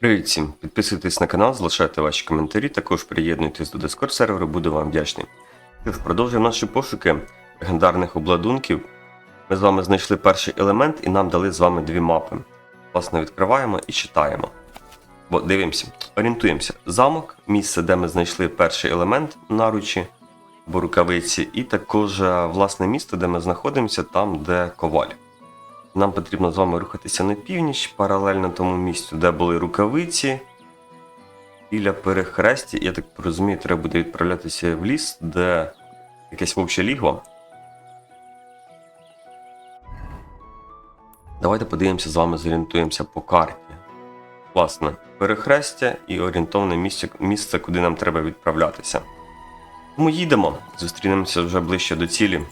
Привіт всім! Підписуйтесь на канал, залишайте ваші коментарі, також приєднуйтесь до Discord серверу, буду вам вдячний. Продовжуємо наші пошуки легендарних обладунків. Ми з вами знайшли перший елемент і нам дали з вами дві мапи. Власне, відкриваємо і читаємо. Бо дивимося, орієнтуємося. Замок, місце, де ми знайшли перший елемент наручі або рукавиці, і також е, власне місто, де ми знаходимося, там, де коваль. Нам потрібно з вами рухатися на північ, паралельно тому місцю, де були рукавиці. Біля перехрестя, я так розумію, треба буде відправлятися в ліс, де якесь вовче лігло. Давайте подивимося з вами, зорієнтуємося по карті. Власне, перехрестя і орієнтовне місце, місце, куди нам треба відправлятися. Тому їдемо, зустрінемося вже ближче до цілі.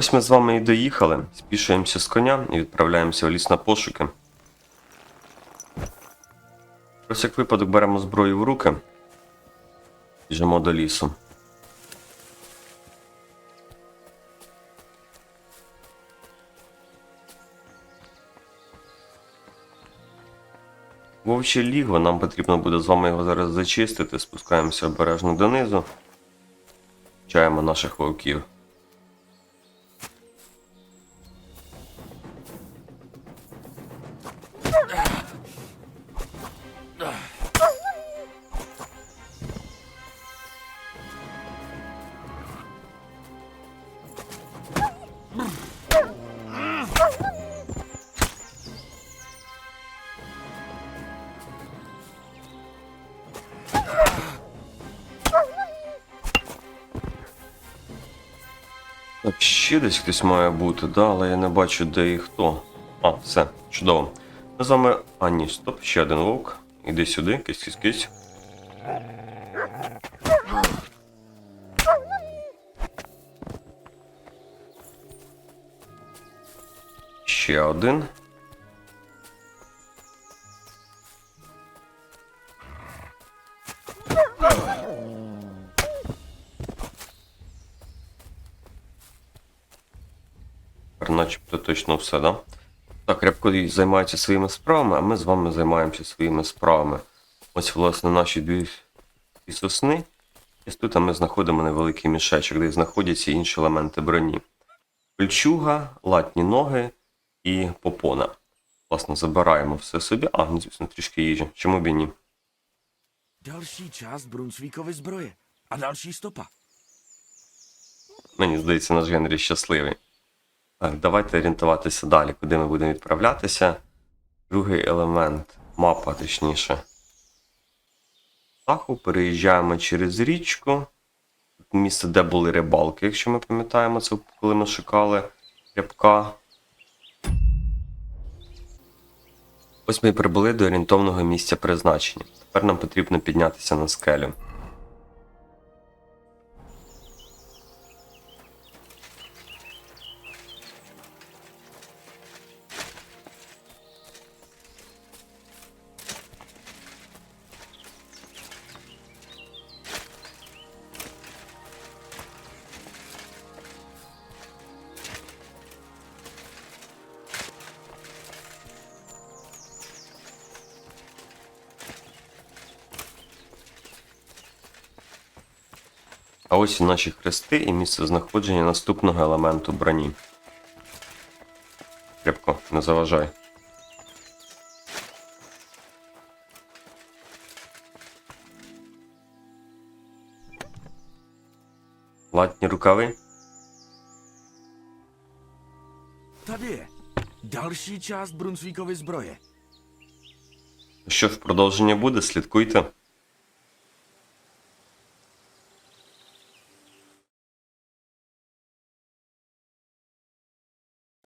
Ось ми з вами і доїхали, спішуємося з коня і відправляємося в ліс на пошуки. Про всяк випадок беремо зброю в руки. Біжимо до лісу. Вовче лігво, нам потрібно буде з вами його зараз зачистити, спускаємося обережно донизу. Чаємо наших вовків. Так, ще десь хтось має бути, да, але я не бачу, де і хто. А, все, чудово. Ми з вами. А, ні, стоп, ще один вовк. Іди сюди, кись кись кись. Ще один. Начебто точно все, да? Так, Рябко займається своїми справами, а ми з вами займаємося своїми справами. Ось, власне, наші дві сосни. І тут ми знаходимо невеликий мішечок, де знаходяться інші елементи броні. Пельчуга, латні ноги і попона. Власне, забираємо все собі. А, ну, звісно, трішки їжі. Чому б і ні? Další část Brunsvíkovy zbroje. A další stopa. Мені здається, наш Генрі щасливий. Так, давайте орієнтуватися далі, куди ми будемо відправлятися. Другий елемент, мапа, точніше. Таху переїжджаємо через річку. Тут Місце, де були рибалки, якщо ми пам'ятаємо це, коли ми шукали рябка. Ось ми і прибули до орієнтовного місця призначення. Тепер нам потрібно піднятися на скелю. А ось і наші хрести і місце знаходження наступного елементу броні. Крепко, не заважай. Латні рукави. Je. Další část Brunsvíkovy zbroje. Що ж, продовження буде, слідкуйте.